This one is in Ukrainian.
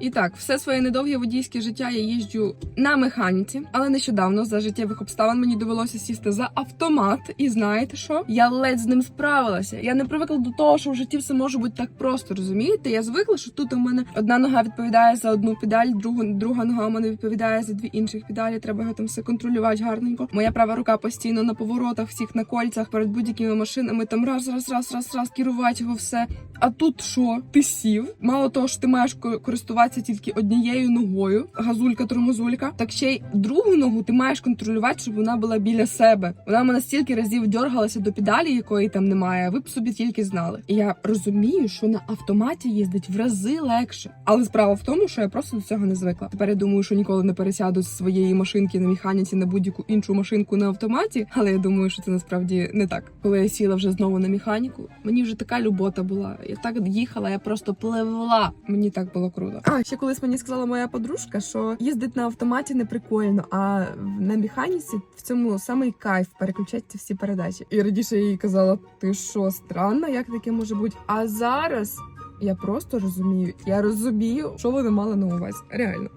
І так, все своє недовге водійське життя я їжджу на механіці, але нещодавно за життєвих обставин мені довелося сісти за автомат. І знаєте що? Я ледь з ним справилася. Я не привикла до того, що в житті все може бути так просто. Розумієте? Я звикла, що тут у мене одна нога відповідає за одну педаль, другу друга нога у мене відповідає за дві інших педалі. Треба його там все контролювати гарненько. Моя права рука постійно на поворотах, всіх на кольцях, перед будь-якими машинами. Там раз, раз, раз, раз, раз керувати його все. А тут що? Ти сів? Мало того, що ти маєш ко- користуватися тільки однією ногою, газулька, тормозулька, так ще й другу ногу ти маєш контролювати, щоб вона була біля себе. Вона мене стільки разів дергалася до педалі, якої там немає. Ви б собі тільки знали. І я розумію, що на автоматі їздить в рази легше. Але справа в тому, що я просто до цього не звикла. Тепер я думаю, що ніколи не пересяду з своєї машинки на механіці на будь-яку іншу машинку на автоматі. Але я думаю, що це насправді не так. Коли я сіла вже знову на механіку, мені вже така любота була. Я так їхала, я просто пливла. Мені так було круто. Ще колись мені сказала моя подружка, що їздить на автоматі не прикольно, а на механіці в цьому самий кайф переключати всі передачі. І раніше я їй казала: ти що, странно, як таке може бути? А зараз я просто розумію. Я розумію, що вони мали на увазі. Реально.